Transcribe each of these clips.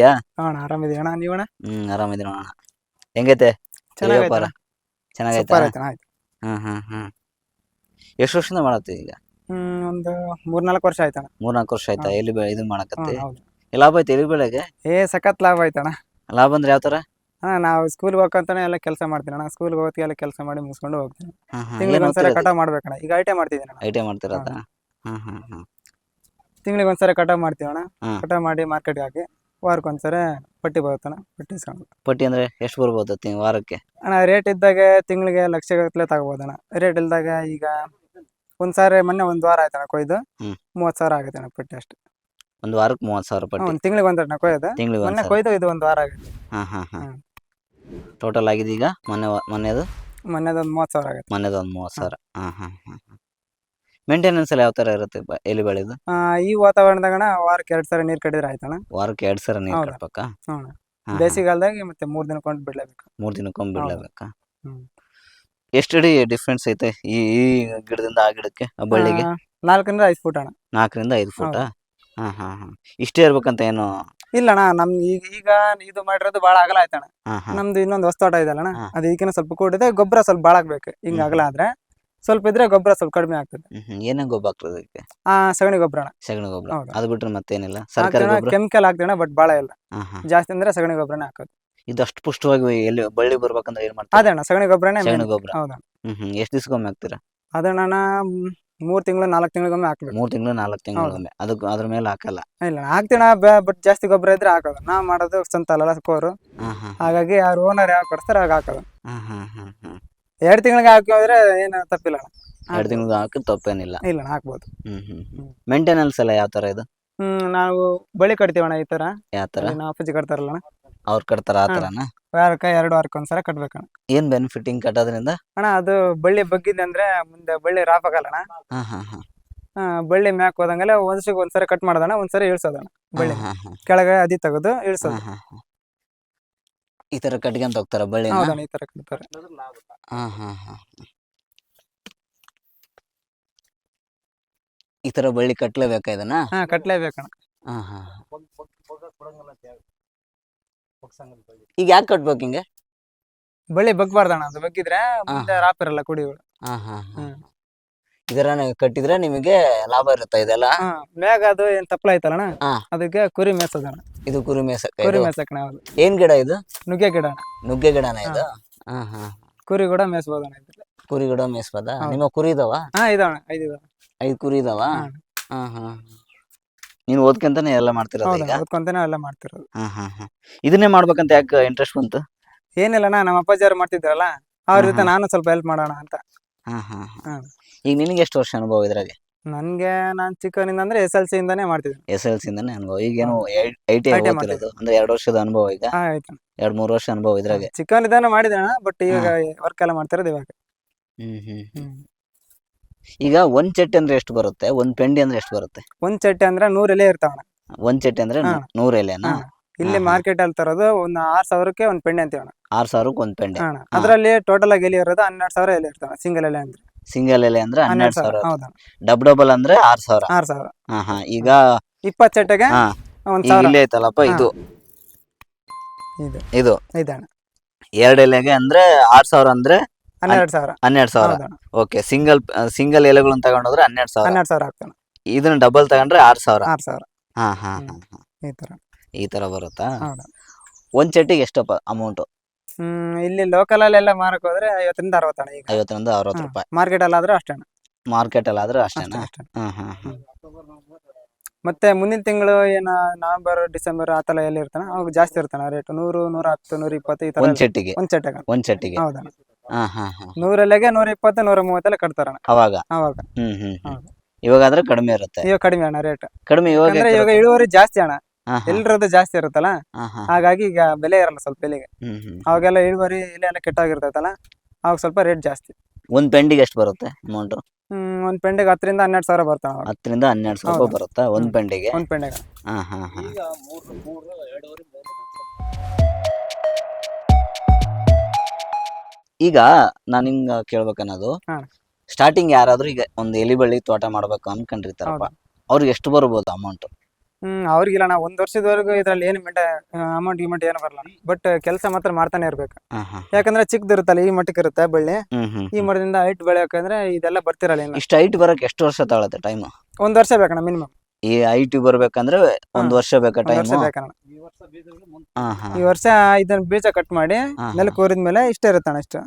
ಆರಾಮಿದ್ಯಾ? ಅಣ್ಣ ಆರಾಮಿದೀವಿ ಅಣ್ಣ. ನೀವಣ್ಣ? ಹ್ಮ್ ಆರಾಮಿದ್ದೀನಿ ಅಣ್ಣ. ಹೆಂಗೈತೆ? ವ್ಯಾಪಾರ ಚೆನ್ನಾಗೈತಾ? ಸೂಪರ್ ಆಯ್ತು. ಹ್ಮ್ ಹ್ಮ್ ಹ್ಮ್. ಎಷ್ಟು ವರ್ಷದಿಂದ ಮಾಡತ್ತಿ ಈಗ? ಹ್ಮ್ ಒಂದು ಮೂರ್ನಾಲ್ಕು ವರ್ಷ ಆಯ್ತಣ್ಣ. ಮೂರ್ನಾಲ್ಕು ವರ್ಷ ಆಯ್ತಾ? ಹಾ. ಎಲ್ಲಿ ಬೆಳೆ ಇದು ಮಾಡಕತ್ತಿ? ಹೌದು. ಲಾಭ ಐತೆ ಎಲ್ಲಿ ಬೆಳೆಗೆ? ಏ ಸಖತ್ ಲಾಭ ಆಯ್ತಣ್ಣ ಲಾಭ ಅಂದ್ರೆ ಯಾವ ತರ? ಹಾ ನಾವು ಸ್ಕೂಲ್ಗೆ ಹೋಗ್ಕಂತಾನೆ ಎಲ್ಲ ಕೆಲಸ ಮಾಡ್ತೀನಿ ಅಣ್ಣ. ಸ್ಕೂಲ್ಗೆ ಹೋಗಿ ಎಲ್ಲ ಕೆಲಸ ಮಾಡಿ ಮುಗಿಸ್ಕೊಂಡು ಹೋಗ್ತೀನಿ. ಹ್ಮ್ ಹ್ಮ್. ತಿಂಗಳಿಗೆ ಒಂದ್ಸಲ ಕಟಾವ್ ಮಾಡ್ಬೇಕಣ್ಣ. ಈಗ ಐಟೆ ಮಾಡ್ತಿದ್ದೀನಿ ಅಣ್ಣ. I T ಮಾಡ್ತಿರೋದ? ಹ್ಮ್. ಹ್ಮ್ ಹ್ಮ್ ತಿಂಗಳಿಗೆ ಒಂದ್ಸಲ ಕಟಾವ್ ಮಾಡ್ತೀವಿ ಅಣ್ಣ. ಹ್ಮ್. ಕಟಾವ್ ಮಾಡಿ ಮಾರ್ಕೆಟ್ಗೆ ಹಾಕಿ. ವಾರಕ್ಕೆ ಒಂದ್ಸಲ ಪಟ್ಟಿ ಬರುತ್ತಣ್ಣ ಪಟ್ಟಿ ಪಟ್ಟಿ ಅಂದ್ರೆ ಎಷ್ಟು ಬರ್ಬೋದು ತಿಂಗ್ ವಾರಕ್ಕೆ? ಅಣ್ಣ ರೇಟ್ ಇದ್ದಾಗ ತಿಂಗಳಿಗೆ ಲಕ್ಷಗಟ್ಟಲೆ ತಗೋಬೋದಣ್ಣ. ರೇಟ್ ಇಲ್ದಾಗ ಈಗ ಒಂದ್ಸಾರಿ ಮೊನ್ನೆ ಒಂದ್ ವಾರ ಆಯ್ತಣ್ಣ ಕೊಯ್ದು. ಹ್ಮ್. ಮೂವತ್ ಸಾವಿರ ಆಗುತ್ತೆ ಅಣ್ಣ ಪಟ್ಟಿ ಅಷ್ಟೇ. ಒಂದ್ ವಾರಕ್ಕೆ ಮೂವತ್ ಸಾವಿರ ಪಟ್ಟಿ? ಒಂದ್ ತಿಂಗಳಿಗೆ ಒಂದ್ ಕೊಯ್ದು. ತಿಂಗಳಿಗೆ ಮೊನ್ನೆ ಕೊಯ್ದು ಇದು ಒಂದ್ ವಾರ ಆಗುತ್ತೆ. ಹಾ ಹಾ ಹಾ. ಹ್ಮ್. ಟೋಟಲ್ ಆಗಿದೆ ಈಗ ಮೊನ್ನೆ ವ- ಮೊನ್ನೆದು? ಮೊನ್ನೆದೊಂದು ಮೂವತ್ ಸಾವಿರ ಆಗುತ್ತೆ. ಮೊನ್ನೆದು ಒಂದ್ ಮೂವತ್ ಸಾವಿರ. ಹಾಂ ಹಾಂ ಹಾ. ಮೇಂಟೆನೆನ್ಸ್ ಎಲ್ಲ ಯಾವ ತರ ಇರುತ್ತೆ ಬ- ಎಲಿ ಬೆಳೆದು? ಆ, ಈ ವಾತಾವರಣದಾಗ ಅಣ್ಣ ವಾರಕ್ಕೆ ಎರಡ್ ಸಾವಿರ ನೀರ್ ಕಟ್ಟಿದ್ರೆ ಆಯ್ತಣ್ಣ. ವಾರಕ್ಕೆ ಎರಡ್ ಸಲ ನೀರ್ ಹೌದಾ? ಕಟ್ಬೇಕಾ? ಹ್ಮ್. ಹಾ, ಹಾ. ಬೇಸಿಗೆಗಾಲದಾಗ ಮತ್ತೆ ಮೂರ್ ದಿನ ಕೊಂಡು ಬಿಡ್ಲೇಬೇಕು. ಮೂರ್ ದಿನಕ್ಕೊಮ್ಮೆ ಹೌದು. ಬಿಡ್ಲೇಬೇಕಾ? ಹ್ಮ್. ಎಷ್ಟು ಅಡಿ ಡಿಫ್ರೆನ್ಸ್ ಐತೆ ಈ ಈ ಗಿಡದಿಂದ ಆ ಗಿಡಕ್ಕೆ ಆ ಬಳ್ಳಿಗೆ? ಆ, ನಾಲ್ಕರಿಂದ ಐದು ಫುಟ್ ಅಣ್ಣ. ನಾಲ್ಕರಿಂದ ಐದು ಫೂಟ? ಹಾ ಹಾ ಹಾ. ಇಷ್ಟೇ ಇರ್ಬೇಕಂತ ಏನು? ಇಲ್ಲ ಅಣ್ಣ ನಮ್ ಈಗ ಈಗ ಇದು ಮಾಡಿರೋದು ಬಾಳ ಅಗಲ ಆಯ್ತಣ್ಣ. ಹಾ ಹಾ. ನಮ್ದು ಇನ್ನೊಂದು ಹೊಸ ತೋಟ ಇದೆ ಹಾ. ಅದು ಈಗಿನ ಸ್ವಲ್ಪ ಕೂಡಿದೆ ಗೊಬ್ಬರ ಸ್ವಲ್ಪ ಬಾಳಾಗ್ಬೇಕು. ಹಿಂಗ ಹ್ಮ್. ಅಗಲ ಆದ್ರೆ. ಸ್ವಲ್ಪ ಇದ್ರೆ ಗೊಬ್ಬರ ಸ್ವಲ್ಪ ಕಡಿಮೆ ಆಗ್ತದೆ. ಏನೇನ್ ಗೊಬ್ಬರ ಆಗ್ತದೆ ಅದಕ್ಕೆ? ಆ ಸಗಣಿ ಗೊಬ್ಬರ ಸಗಣಿ ಗೊಬ್ಬರ. ಹೌದು. ಅದು ಬಿಟ್ರೆ ಮತ್ತೇನಿಲ್ಲ? ಸರ್ಕಾರಿ ಗೊಬ್ಬರ? ಕೆಮಿಕಲ್ ಹಾಕ್ತೇನೆ ಬಟ್ ಬಾಳ ಇಲ್ಲ. ಹಾ ಹಾ. ಜಾಸ್ತಿ ಅಂದ್ರೆ ಸಗಣಿ ಗೊಬ್ಬರನೇ ಹಾಕೋದು. ಇದು ಅಷ್ಟು ಪುಷ್ಟವಾಗಿ ಎಲ್ಲಿ ಬಳ್ಳಿ ಬರ್ಬೇಕಂದ್ರೆ ಏನ್ ಮಾಡ್ತಾರೆ? ಅದೇ ಅಣ್ಣ ಸಗಣಿ ಗೊಬ್ಬರನೇ ಸಗಣಿ ಗೊಬ್ಬರ. ಹೌದಾ. ಹ್ಮ್ ಹ್ಮ್. ಎಷ್ಟು ದಿವ್ಸಕ್ಕೊಮ್ಮೆ ಹಾಕ್ತೀರಾ? ಅದಣ್ಣ ನಾ ಮೂರ್ ತಿಂಗಳು ನಾಲ್ಕು ತಿಂಗಳಿಗೊಮ್ಮೆ ಹಾಕ್ಬೇಕು. ಮೂರ್ ತಿಂಗಳು ನಾಲ್ಕು ತಿಂಗಳಿಗೊಮ್ಮೆ. ಅದಕ್ಕೆ ಅದ್ರ ಮೇಲೆ ಹಾಕಲ್ಲ? ಇಲ್ಲ ಹಾಕ್ತೀಣ ಬಟ್ ಜಾಸ್ತಿ ಗೊಬ್ಬರ ಇದ್ರೆ ಹಾಕೋದು. ನಾ ಮಾಡೋದು ಸ್ವಂತ ಅಲ್ಲ ಕೋರು ಹಾ ಹಾ. ಹಾಗಾಗಿ ಯಾರು ಓನರ್ ಯಾವ ಕೊಡ್ತಾರೆ ಆಗ ಹಾಕೋದು. ಹಾ ಹಾ ಹಾ ಹಾ. ಎರಡು ತಿಂಗಳಿಗೆ ಹಾಕಿದ್ರೆ ಏನು ತಪ್ಪಿಲ್ಲ ಅಣ್ಣ. ಎರಡು ತಿಂಗಳು ಹಾಕಿ ತಪ್ಪೇನಿಲ್ಲ. ಇಲ್ಲ ಅಣ್ಣ ಹಾಕ್ಬೋದು. ಹ್ಮ್ ಹ್ಮ್. ಮೇಂಟೆನೆನ್ಸ್ ಎಲ್ಲ ಯಾವ ತರ ಇದು? ಹ್ಮ್ ನಾವು ಬಳಿ ಕಟ್ತೀವಣ್ಣ ಈ ತರ. ಯಾವ ತರ? ನಮ್ಮ ಅಪ್ಪಾಜಿ ಕಟ್ತಾರಲ್ಲ ಅಣ್ಣ. ಅವ್ರು ಕಟ್ತಾರ ಆ. ತರನ? ವಾರಕ್ಕೆ ಎರಡು ವಾರಕ್ಕೆ ಒಂದ್ಸಲ ಕಟ್ಬೇಕಣ್ಣ ಏನ್ ಬೆನಿಫಿಟಿಂಗ್ ಕಟ್ಟೋದ್ರಿಂದ? ಅಣ್ಣ ಅದು ಬಳ್ಳಿ ಬಗ್ಗಿದೆ ಅಂದ್ರೆ ಮುಂದೆ ಬಳ್ಳಿ ರಾಫ್ ಅಣ್ಣ. ಹಾ ಹಾ ಹಾ. ಆ, ಬಳ್ಳಿ ಮ್ಯಾಕ್ ಹೋದಂಗೆಲ್ಲ ಒಂದ್ಸಿಗೆ ಒಂದ್ಸರಿ ಕಟ್ ಮಾಡೋದಣ್ಣ ಒಂದ್ಸರಿ ಇಳ್ಸೋದಣ್ಣ ಬಳ್ಳಿ. ಹಾ ಹಾ ಕೆಳಗೆ ಅದಿ ತೆಗೆದು ಇಳ್ಸೋದ ಇಳ್ಸೋದು. ಹಾ ಹಾ. ಈ ತರ ಕಟ್ಕೊಂತ ಹೋಗ್ತಾರ ಬಳ್ಳಿ ಹೌದಣ್ಣ ಈ ತರ ಕಟ್ತಾರೆ. ಹಾ ಹಾ ಹಾ ಈ ತರ ಬಳ್ಳಿ ಕಟ್ಲೇಬೇಕಾ ಇದನ್ನ? ಹಾ ಕಟ್ಲೇಬೇಕಣ್ಣ. ಹಾ ಹಾ ಈಗ ಯಾಕೆ ಕಟ್ಬೇಕು ಹಿಂಗೆ? ಬಳ್ಳಿ ಬಗ್ಬಾರ್ದಣ್ಣ ಅದು ಬಗ್ಗಿದ್ರೆ ಮುಂದೆ ಹಾ. ರಾಪ್ ಇರಲ್ಲ ಕುಡಿಗಳು ಹಾ ಹಾ ಹಾ. ಹ್ಮ್. ಇದರ ಕಟ್ಟಿದ್ರೆ ನಿಮಗೆ ಲಾಭ ಇರುತ್ತೆ ಇದೆಲ್ಲ? ಹಾ ಮ್ಯಾಗ ಅದು ಏನ್ ತಪ್ಪಲ ಐತಲ್ಲಣ್ಣ ಹಾ. ಅದಕ್ಕೆ ಕುರಿ ಮೇಸೋದಣ್ಣ. ಇದು ಕುರಿ ಮೇಸಕ್ಕೆ ಕುರಿ ಏನ್ ಗಿಡ ಇದು? ನುಗ್ಗೆ ಗಿಡ ನುಗ್ಗೆ ಗಿಡನ ಇದು? ಹಾ ಹಾ. ಕುರಿ ಕೂಡ ಮೇಸ್ಬೋದ ಇದ್ರಲ್ಲಿ. ಕುರಿ ಗಿಡ ಮೇಯಿಸ್ಬೋದ? ಹೌದು. ನಿಮ್ಮ ಕುರಿ ಇದಾವ? ಹಾ ಇದಾವಣ ಐದು ಇದಾವ. ಐದು ಕುರಿ ಇದಾವ? ಹಾ. ಹಾ ನೀನು ಓದ್ಕೊಂತಾನೆ ಎಲ್ಲ ಮಾಡ್ತಿರೋದು ಈಗ? ಎಲ್ಲ ಮಾಡ್ತಿರೋದು. ಹಾ ಹಾ ಹಾ. ಇದನ್ನೇ ಮಾಡ್ಬೇಕಂತ ಯಾಕೆ ಇಂಟ್ರೆಸ್ಟ್ ಬಂತು? ಏನಿಲ್ಲಣ್ಣ ನಮ್ಮ ಅಪ್ಪಾಜಿ ಅವ್ರು ಮಾಡ್ತಿದ್ರಲ್ಲ ಅವ್ರ ಜೊತೆ ನಾನು ಸ್ವಲ್ಪ ಹೆಲ್ಪ್ ಮಾಡೋಣ ಅಂತ. ಹಾ ಹಾ ಹಾ. ಹಾ. ಈಗ ನಿನಗೆ ಎಷ್ಟು ವರ್ಷ ಅನುಭವ ಇದ್ರಾಗೆ ನನ್ಗೆ ನಾನ್ ಚಿಕ್ಕವನಿಂದ ಅಂದ್ರೆ ಎಸ್ ಎಲ್ ಸಿ ಇಂದಾನೆ ಮಾಡ್ತಿದ್ದೀನಿ. ಎಸ್ ಎಲ್ ಸಿ ಇಂದಾನೆ? ಅನುಭವ ಈಗೇನು ಐ ಟಿ ಐ ಓದ್ತಿರೋದು? ಅಂದ್ರೆ ಎರಡು ವರ್ಷದ ಅನುಭವ ಈಗ? ಹಾ ಆಯ್ತು. ಎರಡ್ ಮೂರು ವರ್ಷ ಅನುಭವ ಇದ್ರಾಗೆ? ಚಿಕ್ಕವನಿಂದಾನೆ ಮಾಡಿದಣ್ಣ ಬಟ್ ಈಗ ವರ್ಕ್ ಎಲ್ಲ ಮಾಡ್ತಿರೋದು ಇವಾಗ. ಹ್ಮ್ ಹ್ಮ್ ಹ್ಮ್. ಈಗ ಒಂದ್ ಚಟ್ಟಿ ಅಂದ್ರೆ ಎಷ್ಟು ಬರುತ್ತೆ? ಒಂದ್ ಪೆಂಡಿ ಅಂದ್ರೆ ಎಷ್ಟು ಬರುತ್ತೆ? ಒಂದ್ ಚಟ್ಟೆ ಅಂದ್ರೆ ನೂರ್ ಎಲೆ ಇರ್ತಾವಣ್ಣ ಒಂದ್ ಚಟ್ಟಿ ಅಂದ್ರೆ ಹಾ. ನೂರ್ ಎಲೆನಾ? ಹಾ. ಇಲ್ಲಿ ಹಾ, ಹಾ. ಮಾರ್ಕೆಟ್ ಅಲ್ಲಿ ತರೋದು ಒಂದ್ ಆರ್ ಸಾವಿರಕ್ಕೆ ಒಂದ್ ಪೆಂಡೆ ಅಂತೀವಣ್ಣ. ಆರ್ ಸಾವಿರಕ್ಕೆ ಒಂದ್ ಪೆಂಡೆ. ಅಣ್ಣ ಅದ್ರಲ್ಲಿ ಟೋಟಲ್ ಆಗಿ ಎಲೆ ಇರೋದು ಹನ್ನೆರಡು ಸಾವಿರ ಎಲೆ ಇರ್ತಾವ ಸಿಂಗಲ್ ಎಲೆ ಅಂದ್ರೆ. ಸಿಂಗಲ್ ಎಲೆ ಅಂದ್ರೆ ಹನ್ನೆರಡು ಸಾವಿರ. ಡಬ್ ಡಬಲ್ ಅಂದ್ರೆ ಆರ್ ಸಾವಿರ. ಆರ್ ಸಾವಿರ. ಹಾ ಹಾ ಈಗ ಇಪ್ಪತ್ ಚಟ್ಟೆಗೆ ಹಾ ಒಂದ್ ಈಗ ಸಾವಿರ. ಇಲ್ಲೇ ಐತಲ್ಲಪ್ಪ ಇದು. ಇದು. ಇದು. ಇದಣ್ಣ ಎರಡ್ ಎಲೆಗೆ ಅಂದ್ರೆ ಆರ್ ಸಾವಿರ ಅಂದ್ರೆ ಹನ್ನೆರಡು ಸಾವಿರ. ಹನ್ನೆರಡು ಸಾವಿರ. ಹೌದಣ್ಣ ಓಕೆ ಸಿಂಗಲ್ ಸಿಂಗಲ್ ಎಲೆಗಳನ್ನ ತಗೊಂಡೋದ್ರೆ ಹನ್ನೆರಡು ಸಾವಿರ. ಹನ್ನೆರಡು ಸಾವಿರ ಆಗ್ತಾನೆ. ಇದನ್ನ ಡಬಲ್ ತಗೊಂಡ್ರೆ ಆರ್ ಸಾವಿರ. ಆರ್ ಸಾವಿರ. ಹಾ ಹಾ ಹಾ. ಹಾ. ಈ ತರ ಈ ತರ ಬರುತ್ತಾ? ಒಂದ್ ಚಟ್ಟಿಗೆ ಎಷ್ಟಪ್ಪ ಅಮೌಂಟ್ ಹ್ಮ್ ಇಲ್ಲಿ ಲೋಕಲ್ ಅಲ್ಲೆಲ್ಲ ಮಾರಕ್ ಹೋದ್ರೆ ಐವತ್ತರಿಂದ ಅರವತ್ತಣ್ಣ ಈಗ. ಐವತ್ತರಿಂದ ಅರವತ್ತು ರೂಪಾಯಿ. ಮಾರ್ಕೆಟ್ ಅಲ್ಲಿ ಆದ್ರೆ ಅಷ್ಟೇ ಮಾರ್ಕೆಟ್ ಅಲ್ಲಿ ಆದ್ರೂ ಅಷ್ಟೇ ಅಷ್ಟೇನಾ ಅಷ್ಟೇ ಹಾ ಹಾ ಹಾ ಮತ್ತೆ ಮುಂದಿನ ತಿಂಗಳು ಏನ ನವೆಂಬರ್ ಡಿಸೆಂಬರ್ ಆ ತರ ಎಲ್ಲಿ ಇರ್ತಾನ ಅವಾಗ ಜಾಸ್ತಿ ಇರ್ತಾನ ರೇಟ್ ನೂರು ನೂರ ಹತ್ತು ನೂರ ಇಪ್ಪತ್ತು ಈ ತರ ಒಂದ್. ಚಟ್ಟಿಗೆ ಒಂದ್ ಚಟ್ಟೆಗ ಒಂದ್ ಚಟ್ಟಿಗೆ ಹೌದಾ? ಹಾ ಹಾ ಹಾ. ನೂರಲ್ಲಿಗೆ ನೂರ ಇಪ್ಪತ್ತು ನೂರ ಮೂವತ್ತೆಲ್ಲ ಕಟ್ತಾರಣ್ಣ ಅವಾಗ? ಅವಾಗ. ಹ್ಮ್ ಹ್ಮ್ ಇವಾಗ ಹೌದು. ಇವಾಗಾದ್ರೆ ಕಡಿಮೆ ಇರುತ್ತೆ. ಇವಾಗ ಕಡಿಮೆ ಅಣ್ಣ ರೇಟ್ ಕಡಿಮೆ ಇವಾಗ ಅಂದ್ರೆ ಇವಾಗ ಇಳುವರಿ ಜಾಸ್ತಿ ಅಣ್ಣ. ಎಲ್ರದ್ದು ಜಾಸ್ತಿ ಇರುತ್ತಲ್ಲ? ಹಾಗಾಗಿ ಈಗ ಬೆಲೆ ಇರಲ್ಲ ಸ್ವಲ್ಪ ಬೆಲೆಗೆ. ಹ್ಮ್ ಹ್ಮ್. ಅವಾಗೆಲ್ಲ ಇಳುವರಿ ಎಲೆ ಎಲ್ಲ ಕೆಟ್ಟಾಗಿರ್ತೈತಲ್ಲ ಅವಾಗ ಸ್ವಲ್ಪ ರೇಟ್ ಜಾಸ್ತಿ. ಒಂದ್ ಪೆಂಡಿಗೆ ಎಷ್ಟು ಬರುತ್ತೆ ಅಮೌಂಟ್ ಹ್ಮ್ ಒಂದ್ ಪೆಂಡಿಗೆ ಹತ್ತರಿಂದ ಹನ್ನೆರಡು ಸಾವಿರ ಬರ್ತಾವ ಹತ್ತರಿಂದ ಹನ್ನೆರಡು ಸಾವಿರ ರೂಪಾಯಿ. ಬರುತ್ತಾ ಒಂದ್ ಹ್ಮ್. ಪೆಂಡಿಗೆ? ಒಂದ್ ಪೆಂಡಿಗೆ. ಹಾ ಹಾ ಹಾ ಈಗ ನಾನು ಹಿಂಗ ಕೇಳ್ಬೇಕನ್ನೋದು ಹಾ. ಸ್ಟಾರ್ಟಿಂಗ್ ಯಾರಾದ್ರೂ ಈಗ ಒಂದ್ ಎಲಿ ಬಳ್ಳಿ ತೋಟ ಮಾಡ್ಬೇಕು ಅನ್ಕೊಂಡಿರ್ತಾರಪ್ಪ ಅವ್ರಿಗೆ ಎಷ್ಟು ಬರ್ಬೋದು ಅಮೌಂಟ್ ಹ್ಮ್ ಅವ್ರಿಗಿಲ್ಲ. ನಾ ಒಂದ್ ವರ್ಷದವರೆಗೂ ಇದ್ರಲ್ಲಿ ಏನು ಮೆಂಟ ಅಮೌಂಟ್ ಗಿಮೌಂಟ್ ಏನು ಬರಲ್ಲ. ಬಟ್ ಕೆಲಸ ಮಾತ್ರ ಮಾಡ್ತಾನೆ ಇರ್ಬೇಕು. ಯಾಕಂದ್ರೆ ಚಿಕ್ಕದಿರುತ್ತಲ್ಲ ಈ ಮಟ್ಟಕ್ಕೆ ಇರುತ್ತೆ ಬಳ್ಳಿ. ಈ ಮರದಿಂದ ಹೈಟ್ ಬೆಳೆಯಕಂದ್ರೆ ಇದೆಲ್ಲ ಬರ್ತಿರಲ್ಲ ಇನ್ನು. ಇಷ್ಟ ಹೈಟ್ ಬರಕ್ ಎಷ್ಟು ವರ್ಷ ತಗೊಳತ್ತೆ ಟೈಮ್ ಒಂದ್ ವರ್ಷ ಬೇಕಣ್ಣ ಮಿನಿಮಮ್ ಈ ಹೈಟ್ ಬರ್ಬೇಕಂದ್ರೆ ಒಂದ್ ವರ್ಷ ಬೇಕಾ ಟೈಮ್ ಈ ವರ್ಷ ಇದನ್ನ ಬೀಜ ಕಟ್ ಮಾಡಿ ನೆಲ ಕೋರಿದ್ಮೇಲೆ ಇಷ್ಟ ಇರುತ್ತಣ್ಣ ಇಷ್ಟು.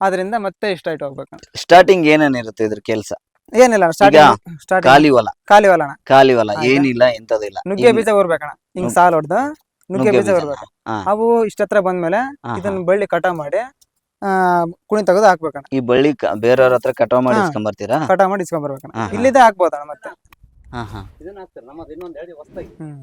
ಅದರಿಂದ ಮತ್ತೆ ಇಷ್ಟ ಹೈಟ್ ಹೋಗ್ಬೇಕು ಸ್ಟಾರ್ಟಿಂಗ್ ಏನೇನಿರುತ್ತೆ ಇದ್ರ ಕೆಲ್ಸ? ಏನಿಲ್ಲ ಸ್ಟಾರ್ಟಿಂಗ್ ಸ್ಟಾರ್ಟಿಂಗ್ ಖಾಲಿ ಹೊಲ. ಖಾಲಿ ಹೊಲ ಅಣ್ಣ. ಖಾಲಿ ಹೊಲ? ಏನಿಲ್ಲ ಎಂತದಿಲ್ಲ ನುಗ್ಗೆ ಬೀಜ ಬರ್ಬೇಕಣ ಹಿಂಗ್ ಸಾಲ ಹೊಡ್ದು ನುಗ್ಗೆ ಬೀಜ ಬರ್ಬೇಕು ಹಾ. ಅವು ಇಷ್ಟತ್ರ ಬಂದ್ಮೇಲೆ ಹಾ, ಇದನ್ನ ಬಳ್ಳಿ ಕಟಾವ್ ಮಾಡಿ ಆ ಕುಣಿ ತೆಗೆದು ಹಾಕ್ಬೇಕಣ್ಣ. ಈ ಬಳ್ಳಿ ಕ- ಬೇರೆಯವ್ರ ಹತ್ರ ಕಟಾವ್ ಮಾಡಿ ಹಾ. ಇಸ್ಕೊಂಡ್ ಬರ್ತೀರಾ? ಕಟಾವ್ ಮಾಡಿ ಇಸ್ಕೊಂಡ್ ಬರ್ಬೇಕಣ್ಣ. ಹಾ, ಹಾ. ಇಲ್ಲಿದ್ದೇ ಹಾಕ್ಬೋದಣ್ಣ ಮತ್ತೆ. ಹಾ ಹಾ. ಹ್ಮ್.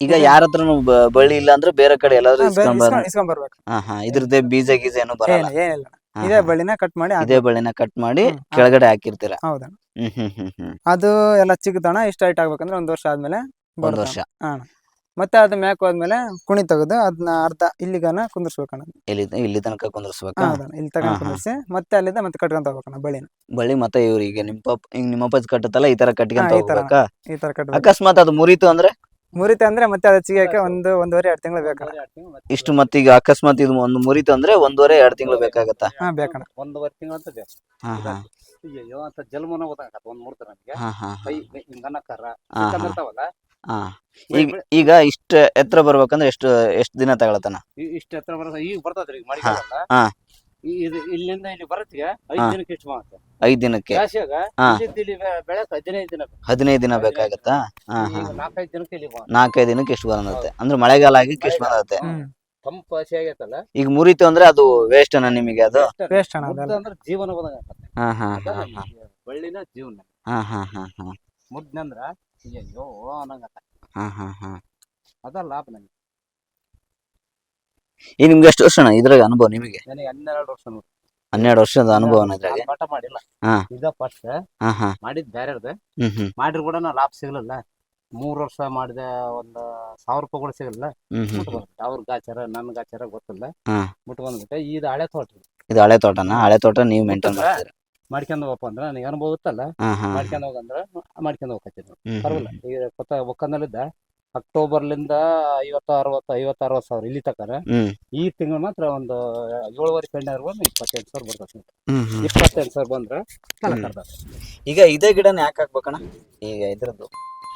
ಈಗ ಯಾರ ಹತ್ರನು ಬ- ಬಳ್ಳಿ ಇಲ್ಲ ಅಂದ್ರೆ ಬೇರೆ ಕಡೆ ಎಲ್ಲಾದ್ರೂ ಹಾ, ಇಸ್ಕೊಂಡ್ ಬರ ಇಸ್ಕೊಂಡ್- ಇಸ್ಕೊಂಡ್ ಬರ್ಬೇಕು. ಹಾ ಹಾ. ಇದ್ರದ್ದೇ ಬೀಜ ಗೀಜ ಏನು ಬರಲ್ಲ. ಏನಿಲ್ಲ. ಇದೇ ಬಳ್ಳಿನ ಕಟ್ ಮಾಡಿ ಅದೇ ಬಳ್ಳಿನ ಕಟ್ ಮಾಡಿ. ಕೆಳಗಡೆ ಹಾಕಿರ್ತೀರ. ಹೌದಾ. ಹ್ಮ್ ಹ್ಮ್ ಹ್ಮ್ ಹ್ಮ್. ಅದು ಎಲ್ಲ ಚಿಕ್ಕದಣ ಇಷ್ಟ ಹೈಟ್ ಆಗ್ಬೇಕಂದ್ರೆ ಒಂದ್ ವರ್ಷ ಆದ್ಮೇಲೆ ಒಂದ್ ವರ್ಷ. ಮತ್ತೆ ಅದು ಮ್ಯಾಕ್ ಹೋದ್ಮೇಲೆ ಕುಣಿ ತೆಗೆದು ಅದನ್ನ ಅರ್ಧ ಇಲ್ಲಿಗನ ಕುಂದಿರ್ಸ್ಬೇಕಣ್ಣ. ಇಲ್ಲಿ ಇಲ್ಲಿ ತನಕ ಕುಂದ್ರಸ್ಬೇಕಾ? ಇಲ್ಲಿ ಹಾ. ಕುಂದಿರ್ಸಿ ಮತ್ತೆ ಅಲ್ಲಿಂದ ಮತ್ತೆ ಕಟ್ಕೊಂತ ಹೋಗ್ಬೇಕಣ್ಣ ಬಳ್ಳಿನ. ಬಳ್ಳಿ ಮತ್ತೆ ಇವ್ರಿಗೆ ನಿಮ್ಮ ಪಪ್ ಹಿಂಗ್ ನಿಮ್ಮ ಅಪ್ಪಾಜಿ ಕಟ್ಟತ್ತಲ್ಲ ಈ ತರ ಕಟ್ಕೊಂತ. ಹೋಗ್ಬೇಕಾ? ಈ ತರ ಕಟ್ಬೇಕು. ಅಕಸ್ಮಾತ್ ಅದು ಮುರಿತು ಅಂದ್ರೆ? ಮುರಿತೆ ಅಂದ್ರೆ ಮತ್ತೆ ಅದು ಚಿಗಿಯಕ್ಕೆ ಒಂದು ಒಂದೂವರೆ ಎರಡು ತಿಂಗಳು ಬೇಕಲ್ಲ ಇಷ್ಟು ಮತ್ತೀಗ ಅಕಸ್ಮಾತ್ ಇದು ಒಂದು ಮುರಿತು ಅಂದ್ರೆ ಒಂದೂವರೆ ಎರಡು ತಿಂಗಳು ಬೇಕಾಗತ್ತ? ಹಾ ಬೇಕಣ್ಣ ಒಂದೂವರೆ ತಿಂಗಳು ಅಂತ ಬೇಕು. ಹಾ ಹಾ. ಅಯ್ಯೋ ಅಂತ ಜಲ್ಮನ ಗೊತ್ತಾಗತ್ತ ಒಂದ್ ಮೂರ್ತ ನಮಗೆ. ಹಾ ಹಾ ಕೈ ಹಿಂಗ ಅನ್ನಕ್ಕಾರ? ಹಾ ಹಾ. ಇರ್ತಾವಲ್ಲ? ಹಾ. ಈಗ ಈಗ ಇಷ್ಟ ಎತ್ತರ ಬರ್ಬೇಕಂದ್ರೆ ಎಷ್ಟು ಎಷ್ಟು ದಿನ ತಗೊಳತನ ಇಷ್ಟ ಎತ್ತರ ಬರ ಈಗ ಬರ್ತದ್ರಿ ಈಗ ಮಳಿಗಾಲ ಹಾ. ಇದು ಇಲ್ಲಿಂದ ಇಲ್ಲಿ ಬರತ್ತಿಗೆ? ಐದ್ ಹಾ. ದಿನಕ್ಕೆ ಇಷ್ಟು ಮಾತ್ರ? ಐದ್ ದಿನಕ್ಕೆ. ಬ್ಯಾಸ್ಗ್ಯಾಗ ಹಾ. ಇಲ್ಲಿಂದ ಇಲ್ಲಿ ಬೆಳೆಕ್ ಹದಿನೈದು ದಿನ ಬೇಕು. ಹದಿನೈದು ದಿನ ಬೇಕಾಗತ್ತಾ? ಹಾ ಹಾ. ಈಗ ನಾಲ್ಕೈದು ದಿನಕ್ಕೆ ಇಲ್ಲಿ ನಾಲ್ಕೈದು ದಿನಕ್ಕೆ ಎಷ್ಟು ಬಂದತ್ತೆ ಅಂದ್ರೆ ಮಳೆಗಾಲ ಆಗಿ ಕಿಶ್ ಬಂದತ್ತೆ ತಂಪು ಹಸಿ ಆಗೈತಲ್ಲ? ಈಗ ಮುರಿತು ಅಂದ್ರೆ ಅದು ವೇಸ್ಟ್ ಅನ್ನ ನಿಮಗೆ ಅದು? ಅಷ್ಟೇ. ವೇಸ್ಟ್ ಅಣ್ಣ ಅದೆಲ್ಲ. ಅಂದ್ರೆ ಜೀವನ ಹೋದಂಗ ಆಗತ್ತೆ. ಹಾ ಹಾ ಹಾ. ಹಾ ಬಳ್ಳಿನ ಜೀವನ. ಹಾ ಹಾ ಹಾ ಹಾ. ಮುಗ್ನಂದ್ರ ಅಯ್ಯೋ ಅನ್ನಂಗತ್ತ. ಹಾ ಹಾ ಹಾ. ಅದ ಲಾಭ ನನಗೆ ಈಗ ನಿಮ್ಗೆ ಎಷ್ಟು ವರ್ಷ ಅಣ್ಣ ಇದ್ರಾಗ ಅನುಭವ ನಿಮಗೆ? ನನಗೆ ಹನ್ನೆರಡು ವರ್ಷ ನೋಡಿ ಹನ್ನೆರಡು ವರ್ಷದ ಅನುಭವ ಇದ್ರಾಗ? ನಾನ್ ಪಾಠ ಮಾಡಿಲ್ಲ. ಹಾ. ಇದ ಫಸ್ಟ್ ಹಾ ಹಾ. ಮಾಡಿದ್ ಬೇರೆರ್ದ ಹ್ಮ್ ಕೂಡ ನಾ ಲಾಭ ಸಿಗ್ಲಿಲ್ಲ. ಮೂರ್ ವರ್ಷ ಮಾಡಿದ ಒಂದ್ ಸಾವಿರ ರೂಪಾಯಿ ಕೂಡ ಸಿಗಲಿಲ್ಲ. ಹ್ಮ್ ಹ್ಮ್ ಹ್ಮ್. ಅವ್ರ ಗಾಚಾರ ನನ್ ಗಾಚಾರ ಗೊತ್ತಿಲ್ಲ. ಹಾ. ಮುಟ್ಕೊಂಡ್ಬಿಟ್ಟೆ ಇದು ಹಳೆ ತೋಟ. ಇದು ಹಳೆ ತೋಟನ ಹಳೆ ತೋಟ ನೀವು ಮೇಂಟೈನ್ ಮಾಡ್ತೀರ? ಮಾಡ್ಕೊಂಡ್ ಹೋಗಪ್ಪ ಅಂದ್ರ ನನಗೆ ಅನುಭವ ಇತ್ತಲ್ಲ. ಹಾ ಹಾ. ಮಾಡ್ಕೊಂಡ್ ಹೋಗಂದ್ರ ಮಾಡ್ಕೊಂಡ್ ಹೋಗತ್ತೀನಿ ಹ್ಮ್ ಪರವಾಗಿಲ್ಲ. ಈಗ ಕೊತ್ತ ಒಕ್ಕಂದಲ್ಲಿದ್ದ. ಅಕ್ಟೋಬರ್ಲಿಂದ ಐವತ್ತು ಅರವತ್ತು ಐವತ್ತು ಅರವತ್ತು ಸಾವಿರ ಇಲ್ಲಿ ತಕರ ಈ ತಿಂಗಳು ಮಾತ್ರ ಒಂದು ಏಳುವರೆ ಪೆಂಡರ್ ಬಂದು ಇಪ್ಪತ್ತೆಂಟು ಸಾವಿರ ಬರ್ತದೆ ಇಪ್ಪತ್ತೆಂಟು ಸಾವಿರ ಬಂದ್ರೆ ಈಗ ಇದೇ ಗಿಡನ ಯಾಕೆ ಹಾಕ್ಬೇಕಣ್ಣ? ಈಗ ಇದ್ರದ್ದು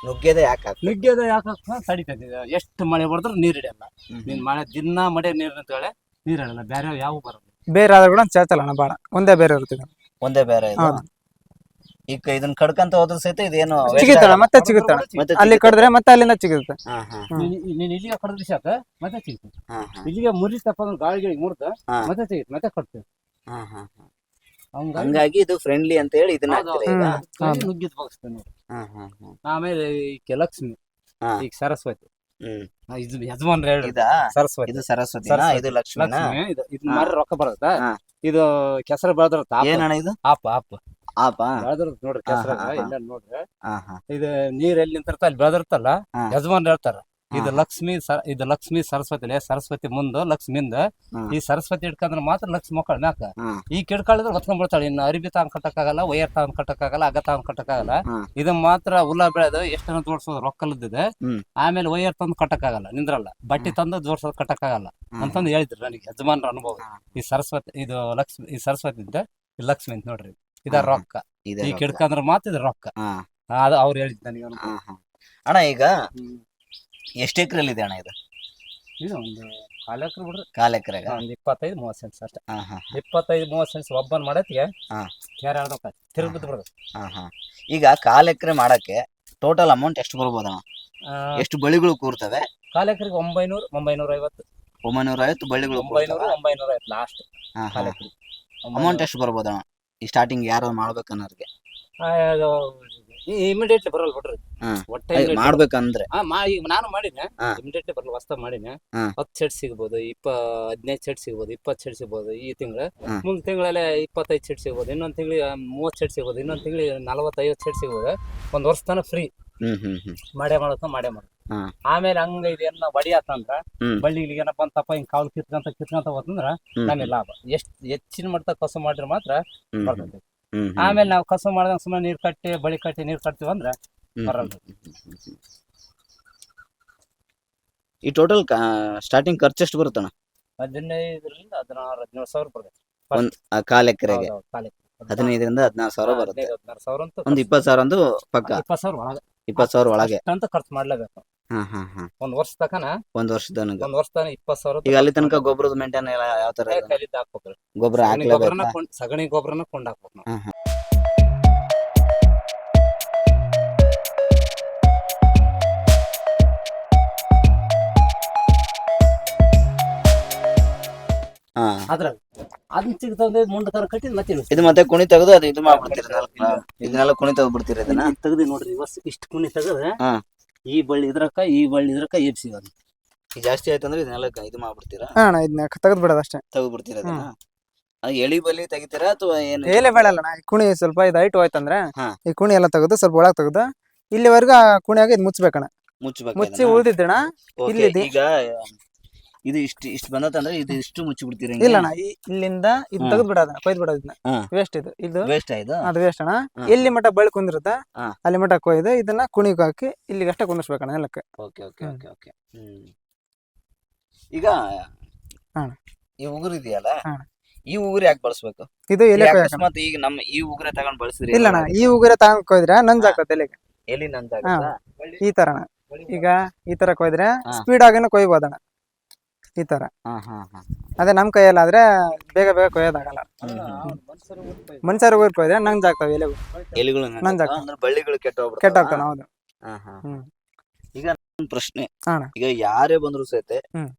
ನುಗ್ಗೆದ ಯಾಕೆ ನುಗ್ಗೆದ ಯಾಕೆ ತಡಿತೈತಿ ಎಷ್ಟು ಮಳೆ ಬಡಿದ್ರೆ ನೀರು ಹಿಡಿಯಲ್ಲ. ನಿನ್ ಮಳೆ ದಿನ ಮಳೆ ನೀರು ನಿಂತ್ಕೊಳ್ಳೆ ನೀರು ಹಿಡಲ್ಲ. ಬೇರೆ ಯಾವ ಬರಲ್ಲ ಬೇರೆ ಆದ್ರೆ ಕೂಡ ಚೇತಲ್ಲ ಬಾಳ ಒಂದೇ ಬೇರೆ ಇರ್ತದೆ ಒಂದೇ ಬೇರೆ ಇದು. ಈಗ ಇದನ್ನ ಕಡ್ಕಂತ ಹೋದ್ರ ಸಹಿತ ಇದೇನು ಆಗಲ್ಲ. ಮತ್ತೆ ಚಿಗುತ್ತಣ್ಣ ಮತ್ತೆ ಅಲ್ಲಿ. ಕಡಿದ್ರೆ ಮತ್ತೆ ಅಲ್ಲಿಂದ ಚಿಗುತ್ತೆ ಹಾ ಹಾ. ನೀನ್ ಇಲ್ಲಿಗೆ ಕಡಿದ್ರೆ ಸಾಕ ಮತ್ತೆ ಸಿಗುತ್ತೆ ಹಾ ಹಾ ಇಲ್ಲಿಗೆ ಮುರಿ ತಪ್ಪ ಗಾಳಿಗೆ ಮುರಿದ ಹಾ. ಮತ್ತೆ ಸಿಗುತ್ತೆ ಮತ್ತೆ ಕಟ್ತೇವೆ ಹಾ ಹಾ ಹಾ. ಹಂಗಾಗಿ ಹಂಗಾಗಿ ಇದು ಫ್ರೆಂಡ್ಲಿ ಅಂತ ಹೇಳಿ ಇದನ್ನ ಹಾಕ್ತೀರಾ ಈಗ ಹ್ಮ್. ಹೌದು. ನುಗ್ಗಿದ್ ಬಗ್ಸ್ತೇವೆ ನೋಡಿ ಹಾ ಹಾ ಹಾ ಆಮೇಲೆ ಈಗ ಲಕ್ಷ್ಮಿ ಹಾ. ಈಗ ಸರಸ್ವತಿ ಹ್ಮ್ ಆ, ಇದು ಯಜಮಾನ್ ಹೇಳಿ ಇದಾ ಸರಸ್ವತಿ ಇದು ಸರಸ್ವತಿ ಸರಸ್ವತಿ. ಇದು ಲಕ್ಷ್ಮಿನ ಲಕ್ಷ್ಮಿ ಇದು ಹಾ. ಮಾರಿ ರೊಕ್ಕ ಬರುತ್ತಾ ಹಾ. ಇದು ಕೆಸರು ಬೆಳೆದಿರುತ್ತೆ ಆಪ ಏನಣ್ಣ ಇದು ಆಪ ಆಪ ಆಪ ನೋಡ್ರಿ ಹಾ, ಕೆಸರ ಹಾ, ಹಾ. ಎಲ್ಲ ನೋಡ್ರಿ ಹಾ ಹಾ ಇದು ನೀರ್ ಎಲ್ಲಿ ನಿಂತಿರ್ತ ಅಲ್ಲಿ ಬೆಳೆದಿರ್ತಲ್ಲ ಹಾ. ಯಜಮಾನ್ ಹೇಳ್ತಾರ ಇದು. ಲಕ್ಷ್ಮಿ ಇದು ಲಕ್ಷ್ಮಿ ಸರಸ್ವತಿ ಸರಸ್ವತಿ ಮುಂದ ಲಕ್ಷ್ಮಿಂದ ಹಾ. ಈ ಸರಸ್ವತಿ ಹಿಡ್ಕಂದ್ರ ಮಾತ್ರ ಲಕ್ಷ್ಮಿ ಮಕ್ಕಳ ಮ್ಯಾಕ ಹಾ. ಈ ಕಿಡ್ಕಾಳಿದ್ರೆ ಹೊತ್ಕೊಂಡ್ಬಿಡ್ತಾಳೆ ಇನ್ನು ಅರಿಬಿ ತಾನ್ ಕಟ್ಟಕ್ಕಾಗಲ್ಲ ವಯರ್ ತಾನ್ ಕಟ್ಟಕ್ಕಾಗಲ್ಲ ಅಗ ತಾನ್ ಕಟ್ಟಕ್ಕಾಗಲ್ಲ ಹಾ. ಇದು ಮಾತ್ರ ಉಲ್ಲ ಬೆಳೆದು ಎಷ್ಟನ್ನ ಜೋಡ್ಸೋದು ರೊಕ್ಕಲ್ದಿದೆ ಹ್ಮ್. ಆಮೇಲೆ ವಯರ್ ತಂದು ಕಟ್ಟಕ್ಕಾಗಲ್ಲ ನಿಂದ್ರಲ್ಲ ಬಟ್ಟೆ ತಂದು ಜೋಡ್ಸೋದು ಕಟ್ಟಕ್ಕಾಗಲ್ಲ. ಅಂತಂದು ಹೇಳಿದ್ರು ನನಗೆ ಯಜಮಾನ್ರ ಅನುಭವ ಹಾ. ಈ ಸರಸ್ವತಿ ಇದು ಲಕ್ಷ್ಮಿ ಈ ಸರಸ್ವತಿ ಅಂತ ಈ ಲಕ್ಷ್ಮಿ ಅಂತ ನೋಡ್ರಿ ಇದ ಹಾ, ಹಾ. ರೊಕ್ಕ ಇದೆ ಈ ರೊಕ್ಕ. ಕಿಡ್ಕಂದ್ರ ಮಾತ್ರ ಇದು ರೊಕ್ಕ. ಹಾ. ಅದು ಅವ್ರು ಹೇಳಿದ್ ನನಗೆ. ಹಾ ಹಾ. ಅಣ್ಣ ಈಗ ಹ್ಮ್. ಎಷ್ಟು ಎಕರೆ ಇದೆ ಅಣ್ಣ ಇದು? ಇದು ಒಂದು ಕಾಲ್ ಎಕ್ರೆ ಬಿಡ್ರಿ. ಕಾಲ್ ಎಕರೆಗ? ಒಂದು ಇಪ್ಪತ್ತೈದು ಮೂವತ್ತು ಸೆನ್ಸ್ ಅಷ್ಟೇ. ಹಾ ಹಾ. ಇಪ್ಪತ್ತೈದು ಮೂವತ್ತು ಸೆನ್ಸ್ ಒಬ್ಬನ್ ಮಾಡತ್ತಿಗೆ ಹಾ. ಯಾರು ಆಡ್ಬೇಕು ತಿರುಗಿ ಬಿಡ್ರಿ. ಹಾ ಹಾ. ಈಗ ಕಾಲ್ ಎಕರೆ ಮಾಡಕ್ಕೆ ಟೋಟಲ್ ಅಮೌಂಟ್ ಎಷ್ಟು ಬರ್ಬೋದಣ್ಣ? ಎಷ್ಟು ಬಳ್ಳಿಗಳು ಕೂರ್ತವೆ? ಕಾಲ ಎಕರೆಗೆ ಒಂಬೈನೂರು ಒಂಬೈನೂರ ಐವತ್ತು. ಒಂಬೈನೂರ ಐವತ್ತು ಬಳ್ಳಿಗಳು ಒಂಬೈನೂರು ಒಂಬೈನೂರ ಐವತ್ತು ಲಾಸ್ಟ್ ಕಾಲ್ ಎಕರೆ ಅಮೌಂಟ್ ಎಷ್ಟು ಬರ್ಬೋದಣ್ಣ? ಈ ಸ್ಟಾರ್ಟಿಂಗ್ ಯಾರು ಮಾಡ್ಬೇಕನ್ನೋರ್ಗೆ ಇಮಿಡಿಯೇಟ್ಲಿ ಬರಲ್ಲ ಬಿಡ್ರಿ ಹ್ಮ್. ಒಟ್ಟೆ immediately ಮಾಡ್ಬೇಕಂದ್ರೆ ಹಾ ಮಾ ಈಗ ನಾನು ಮಾಡಿದ್ನೆ ಹಾ. ಇಮಿಡಿಯೇಟ್ಲಿ ಬರಲ್ಲ ಹೊಸ್ತ ಮಾಡಿದ್ನೆ ಹಾ. ಹತ್ತು ಸೆಟ್ ಸಿಗ್ಬೋದು ಇಪ್ಪ ಹದಿನೈದು ಸೆಟ್ ಸಿಗ್ಬೋದು ಇಪ್ಪತ್ತು ಸೆಟ್ ಸಿಗ್ಬೋದು ಈ ತಿಂಗಳು ಹಾ. ಮುಂದ್ ತಿಂಗಳಲ್ಲೇ ಇಪ್ಪತ್ತೈದು ಸೆಟ್ ಸಿಗ್ಬೋದು ಇನ್ನೊಂದ್ ತಿಂಗಳಿಗೆ ಮೂವತ್ತು ಸೆಟ್ ಸಿಗ್ಬೋದು ಇನ್ನೊಂದ್ ತಿಂಗಳಿಗೆ ನಲವತ್ತೈವತ್ತು ಸೆಟ್ ಸಿಗ್ಬೋದು ಒಂದ್ ವರ್ಷ ತನಕ ಫ್ರೀ ಹ್ಮ್ ಹ್ಮ್ ಮಡೆ ಮಾಡೇ ಮಾಡೋದು ಮಾಡೇ ಮಾಡೋದು. ಆಮೇಲೆ ಹಂಗ ಇದೆಲ್ಲ ಬಡಿಯಾತಂದ್ರ ಅಂದ್ರ ಬಳ್ಳಿ ಇಲ್ಲಿ ಏನಪ್ಪ ಅಂತಪ್ಪ ಹಿಂಗ್ ಕಾಲ್ ಕಿತ್ಕಂತ ಕಿತ್ಕಂತ ಹೋತಂದ್ರ ನಮಗೆ ಲಾಭ. ಎಷ್ಟ್ ಹೆಚ್ಚಿನ ಮಟ್ಟ ಕಸು ಮಾಡಿದ್ರೆ ಮಾತ್ರ ಬರ್ತೈತಿ ಆಮೇಲೆ ನಾವು ಕಸು ಮಾಡ್ದಂಗ ಸುಮ್ಮನೆ ನೀರ್ ಕಟ್ಟಿ ಬಳಿ ಕಟ್ಟಿ ನೀರ್ ಕಟ್ತೀವಿ ಅಂದ್ರ ಬರಲ್ಲ. ಈ ಟೋಟಲ್ ಸ್ಟಾರ್ಟಿಂಗ್ ಖರ್ಚು ಎಷ್ಟು ಬರುತ್ತಣ್ಣ? ಹದಿನೈದರಿಂದ ಹದಿನಾರು ಹದಿನೇಳು ಸಾವಿರ ಬರುತ್ತೆ ಒಂದ್ ಕಾಲ್ ಎಕರೆಗೆ. ಹದಿನೈದರಿಂದ ಹದಿನಾರು ಸಾವಿರ ಬರುತ್ತೆ. ಹದಿನಾರು ಸಾವಿರ ಅಂತೂ ಒಂದ್ ಇಪ್ಪತ್ತು ಸಾವಿರ ಅಂದು ಪಕ್ಕ? ಇಪ್ಪತ್ತು ಸಾವಿರ ಒಳಗೆ. ಇಪ್ಪತ್ತು ಸಾವಿರ ಒಳಗೆ. ಅಂತ ಖರ್ಚು ಮಾಡ್ಲೇಬೇಕು. ಹಾ ಹಾ ಹಾ. ಒಂದ್ ವರ್ಷ ತಕನ? ಒಂದ್ ವರ್ಷದ ಒಂದ್ ವರ್ಷ ತನಕ ಇಪ್ಪತ್ತು ಸಾವಿರ ಈಗ ಅಲ್ಲಿ ತನಕ ಗೊಬ್ಬರದ ಮೇಂಟೈನ್ ಎಲ್ಲ ಯಾವ ತರ ಇದೆ? ಕೈಲಿದ್ದ ಹಾಕ್ಬೇಕು. ಗೊಬ್ಬರ ಸಗಣಿ ಗೊಬ್ಬರನ ಕೊಂಡ್ ಸಗಣಿ ಗೊಬ್ಬರನ ಕೊಂಡ್ ಹಾಕ್ಬೇಕು ನಾವು. ಅದ್ರಾಗ ಅದನ್ನ ಸಿಗ್ತದೆ ಮುಂಡ ಕರ ಕಟ್ಟಿ ಮತ್ತೆ ಇಳಿಸ್ತೀವಿ. ಇದು ಮತ್ತೆ ಕುಣಿ ತೆಗೆದು ಅದು ಇದು ಮಾಡ್ಬಿಡ್ತೀರಿ ನಾಲ್ಕು ಇದನ್ನೆಲ್ಲ ಕುಣಿ ತೆಗೆದು ಬಿಡ್ತೀರಿ ಇದನ್ನ? ಇದನ್ನ ತೆಗ್ದು ನೋಡ್ರಿ ಇವತ್ತು ಇಷ್ಟು ಕುಣಿ ತೆಗದ್ರೆ ಹಾ. ಈ ಬಳ್ಳಿ ಇದ್ರಕ್ಕ ಈ ಬಳ್ಳಿ ಇದ್ರಕ್ಕ ಎಬ್ಸಿ ಅದು. ಈಗ ಜಾಸ್ತಿ ಆಯ್ತು ಅಂದ್ರೆ ಇದನ್ನೆಲ್ಲ ಕ- ಇದು ಮಾಡ್ಬಿಡ್ತೀರಾ? ಹಾ ಅಣ್ಣ ಇದನ್ನ ತೆಗೆದು ಬಿಡೋದು ಅಷ್ಟೇ. ತೆಗೆದು ಬಿಡ್ತೀರಾ ಅದನ್ನ ಅದು ಎಳಿ ಬಲಿ ತೆಗಿತೀರಾ ಅಥವಾ ಏನು? ಏಲೆ ಬೇಡಲ್ಲ ಈ ಕುಣಿ ಸ್ವಲ್ಪ ಇದು ಹೈಟ್ ಹೋಯ್ತಂದ್ರೆ ಹಾ. ಈ ಕುಣಿ ಎಲ್ಲ ತೆಗೆದು ಸ್ವಲ್ಪ ಒಳಗ್ ತೆಗೆದು ಇಲ್ಲಿವರೆಗೂ ಆ ಕುಣಿಯಾಗ ಇದ್ ಮುಚ್ಚಬೇಕಣ್ಣ ಮುಚ್ಚಬೇಕು ಮುಚ್ಚಿ ಉಳ್ದಿದ್ದಣ್ಣ Okay, ಇಲ್ಲಿದೆ. ಈಗ ಇದು ಇಷ್ಟು ಇಷ್ಟು ಬಂದತ್ತಂದ್ರೆ ಇದು ಇಷ್ಟು ಮುಚ್ಚಿ ಬಿಡ್ತೀರಿ ಇಲ್ಲಣ್ಣ ಈ- ಇಲ್ಲಿಂದ ಇದು ಹಾ. ತೆಗೆದು ಬಿಡೋದಣ್ಣ ಕೊಯ್ದು ಬಿಡೋದು ಇದನ್ನ ಹಾ. ವೇಸ್ಟ್ ಇದು. ಇದು ವೇಸ್ಟ್ ಆಯ್ತು ಅದು ವೇಸ್ಟ್ ಅಣ್ಣ. ಹಾ. ಎಲ್ಲಿ ಮಟ್ಟ ಬಳಿ ಕುಂದಿರುತ್ತೆ ಹಾ. ಅಲ್ಲಿ ಮಠ ಕೊಯ್ದು ಇದನ್ನ ಕುಣಿಗೆ ಹಾಕಿ ಇಲ್ಲಿಗೆ ಅಷ್ಟೇ ಕುಂದಿರ್ಸ್ಬೇಕಣ್ಣ ನೆಲಕ್ಕೆ. Okay okay hmm. Okay okay hmm. ಈಗ ಹಾ. ಈ ಉಗುರು ಇದೆಯಲ್ಲ ಹಾ. ಈ ಉಗುರು ಯಾಕೆ ಬಳಸ್ಬೇಕು? ಇದು ಎಲೆ ಅಕಸ್ಮಾತ್ ಈಗ ನಮ್ಮ ಈ ಉಗುರೆ ತಗೊಂಡ್ ಬಳಸಿದ್ರಿ ಇಲ್ಲಣ್ಣ ಈ ಉಗುರ ತಗೊಂಡ್ ಕೊಯ್ದ್ರೆ ನಂಜ್ ಹಾಕತ್ತೆ ಎಲೆಗೆ. ಎಲ್ಲಿ ನಂತ ಈ ತರ ಈಗ ಈ ತರ ಕೊಯ್ದ್ರೆ ಹಾ. ಸ್ಪೀಡ್ ಆಗಿನ ಕೊಯ್ಬೋದಣ್ಣ. ಈ ತರ. ಹಾ ಹಾ ಹಾ. ಅದೇ ನಮ್ ಕೈಯಲ್ಲಾದ್ರೆ ಬೇಗ ಬೇಗ ಕೊಯ್ಯೋದಾಗಲ್ಲ. ಮನುಷ್ಯರು ಊರ್ ಕೊಯ್ದ್ರೆ ನಂಗ್ ಆಗ್ತಾವೆ ಎಲೆಗಳು. ಎಲೆಗಳು ನಂಜ್ ನಂಜಾಕ, ಅಂದ್ರೆ ಬಳ್ಳಿಗಳು ಕೆಟ್ಟ ಕೆಟ್ಟ ಹೋಗ್ತಾನೆ ಹೌದು. ಹಾ ಹಾ. ಈಗ ನನ್ ಪ್ರಶ್ನೆ. ಈಗ ಯಾರೇ ಬಂದ್ರು ಸಹಿತ.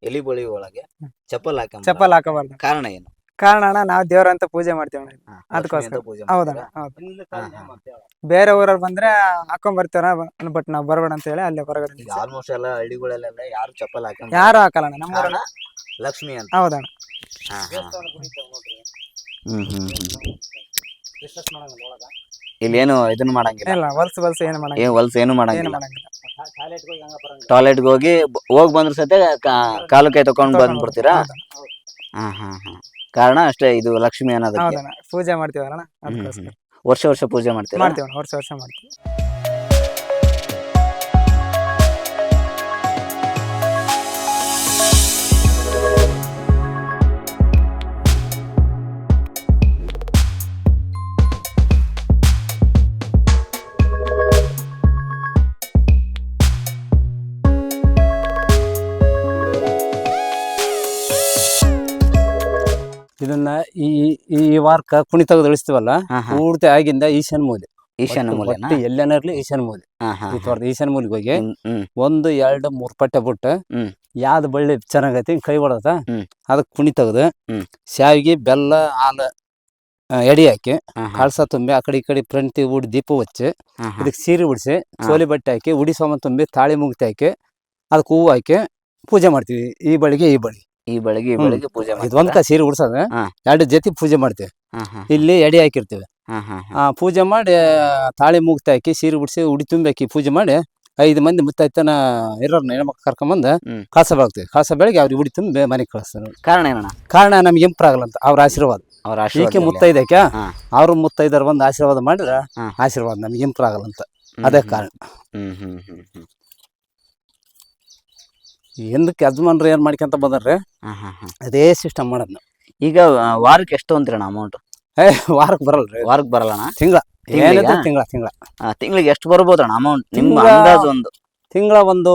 ಎಲಿ ಬಳಿ ಒಳಗೆ. ಚಪ್ಪಲ್ ಹಾಕ ಚಪ್ಪಲ್ ಹಾಕಬಾರ್ದು. ಕಾರಣ ಏನು? ಕಾರಣ ಅಣ್ಣ ನಾವು ದೇವ್ರಂತ ಪೂಜೆ ಮಾಡ್ತೀವಿ ಅಣ್ಣ. ಅದಕ್ಕೋಸ್ಕರ. ಪೂಜೆ ಹೌದಣ್ಣ? ಹೌದು. ಬೇರೆ ಊರವ್ರು ಬಂದ್ರೆ ಹಾಕೊಂಡ್ ಬರ್ತಾರ ಬಟ್ ನಾವ್ ಬರಬೇಡ ಅಂತ ಹೇಳಿ ಅಲ್ಲೇ ಹೊರಗಡೆ ಈಗ ಆಲ್ಮೋಸ್ಟ್ ಎಲ್ಲ ಹಳ್ಳಿಗಳಲ್ಲೆಲ್ಲ ಯಾರು ಚಪ್ಪಲ್ ಹಾಕಂಗಿಲ್ಲ. ಯಾರು ಹಾಕಲ್ಲ ನಮ್ಮ ಕಾರಣ ಲಕ್ಷ್ಮಿ ಅಂತ. ಹೌದಣ್ಣ. ಹಾ, ಹಾ. ಹ್ಮ್ ಹ್ಮ್ ಹ್ಮ್. ಇಲ್ಲಿ ಏನು ಇದನ್ನ ಮಾಡಂಗಿಲ್ಲ. ಇಲ್ಲ ಹೊಲ್ಸು ಹೊಲ್ಸು ಏನು ಮಾಡಂಗಿಲ್ಲ. ಏನ್ ಹೊಲ್ಸ್ ಏನು ಏನು ಮಾಡಂಗಿಲ್ಲ. ಮಾಡಂಗಿಲ್ಲ ಟಾಯ್ಲೆಟ್ ಹೋಗಿ ಬ- ಹೋಗ್ ಬಂದ್ರ ಸತೆ ಕಾಲು ಕೈ ತಕೊಂಡ್ ಬಂದ್ಬಿಡ್ತೀರಾ? ಹ್ಮ್ ಹಾ ಹಾ ಹಾ. ಕಾರಣ ಅಷ್ಟೇ ಇದು ಲಕ್ಷ್ಮಿ ಅನ್ನೋದಕ್ಕೆ. ಹೌದಣ್ಣ. ಪೂಜೆ ಮಾಡ್ತೀವಲ್ಲ ವರ್ಷ ವರ್ಷ ಪೂಜೆ ಮಾಡ್ತೀವಿ ಮಾಡ್ತೀವಿ ವರ್ಷ ವರ್ಷ ಮಾಡ್ತೀವಿ. ವಾರಕ್ಕ ಕುಣಿ ತೆಗೆದು ಇಳಿಸ್ತೀವಲ್ಲ. ಪೂರ್ತಿ ಆಗಿಂದ ಈಶಾನ್ ಮೂಲೆ ಈಶಾನ್ಯ ಮೂಲೆ ಒಟ್ಟು ಎಲ್ಲೇನ ಇರ್ಲಿ ಈಶಾನ್ ಮೂಲೆ ಈಶಾನ್ ಮೂಲೆಗೆ ಹೋಗಿ ಒಂದು ಎರಡು ಮೂರ್ ಪಟ್ಟೆ ಬಿಟ್ಟು. ಯಾವ್ದು ಬಳ್ಳಿ ಚೆನ್ನಾಗೈತಿ ಕೈ ಹೊಡದ. ಅದಕ್ಕೆ ಕುಣಿ ತೆಗ್ದು. ಶಾವಿಗೆ ಬೆಲ್ಲ ಹಾಲು ಎಡಿ ಹಾಕಿ ಕಳ್ಸ ತುಂಬಿ ಆ ಕಡೆ ಈ ಕಡೆ ಫ್ರಂಟ್ ಉಡಿ ದೀಪ ಹಚ್ಚಿ ಇದಕ್. ಇದಕ್ಕೆ ಸೀರೆ ಉಡಿಸಿ ಚೋಲಿ ಬಟ್ಟೆ ಹಾಕಿ ಉಡಿ ಸೋಮ ತುಂಬಿ ತಾಳಿ ಮುಗ್ತಿ ಹಾಕಿ ಅದಕ್ಕೆ ಹೂವು ಹಾಕಿ ಪೂಜೆ ಮಾಡ್ತೀವಿ ಈ ಬಳಿಗೆ ಈ ಬಳಿ ಈ ಬೆಳಗ್ಗೆ ಈ. ಬೆಳಿಗ್ಗೆ ಪೂಜೆ ಇದು ಒಂದ್ಕ ಸೀರೆ ಉಡ್ಸೋದ. ಎರಡು ಜೊತೆ ಪೂಜೆ ಮಾಡ್ತೇವೆ. ಇಲ್ಲಿ ಎಡಿ ಹಾಕಿರ್ತೇವೆ. ಪೂಜೆ ಮಾಡಿ ತಾಳಿ ಮುಗ್ತ ಹಾಕಿ ಸೀರೆ ಉಡ್ಸಿ ಉಡಿ ತುಂಬಿ ಪೂಜೆ ಮಾಡಿ ಐದು ಮಂದಿ ಮುತ್ತೈತನ ಇರೋರ್ ಹೆಣ್ಮಕ್ಳು ಕರ್ಕೊಂಬಂದು ಕಾಸ ಬೆಳಗ್ತೀವಿ ಕಾಸ ಬೆಳಗ್ಗೆ ಅವ್ರಿಗೆ ಉಡಿ ತುಂಬಿ ಮನೆಗೆ ಕಳಿಸ್ತಾರೆ. ಕಾರಣ ಏನಣ್ಣ? ಕಾರಣ ನಮ್ಗೆ ಇಂಪ್ರ ಆಗಲ್ಲ ಅಂತ ಅವ್ರ ಆಶೀರ್ವಾದ. ಅವ್ರ ಆಶೀರ್ವಾದ ಅವ್ರ ಹಾ. ಅವ್ರು ಮುತ್ತೈದರ್ ಬಂದು ಆಶೀರ್ವಾದ ಮಾಡಿದ್ರೆ ಆಶೀರ್ವಾದ ನಮ್ಗೆ ಇಂಪ್ರ ಆಗಲ್ಲ ಅಂತ ಅದೇ ಕಾರಣ. ಹ್ಮ್ ಹ್ಮ್ ಹ್ಮ್. ಹ್ಮ್ ಎಂದಕ್ಕೆ ಯಜಮಾನ್ರು ಏನ್ ಮಾಡ್ಕೊಂತ ಬಂದ್ರಿ ಹಾ, ಹಾ, ಹಾ. ಅದೇ ಸಿಸ್ಟಮ್ ಮಾಡೋದು ನಾವು. ಈಗ ಆ, ವಾರಕ್ಕೆ ಎಷ್ಟು ಅಂತೀರಣ್ಣ ಅಮೌಂಟ್ ಏ ವಾರಕ್ಕೆ ಬರಲ್ರಿ. ವಾರಕ್ಕೆ ಬರಲ್ಲಣ ತಿಂಗಳ. ತಿಂಗ್ಳಿಗಾ? ತಿಂಗಳ ತಿಂಗಳ. ತಿಂಗಳಿಗೆ ತಿಂಗ್ಳಿಗೆ ಎಷ್ಟು ಬರ್ಬೋದಣ್ಣ ಅಮೌಂಟ್ ನಿಮ್ಮ ತಿಂಗ್ಳ- ಅಂದಾಜು ಒಂದು. ತಿಂಗಳ ಒಂದು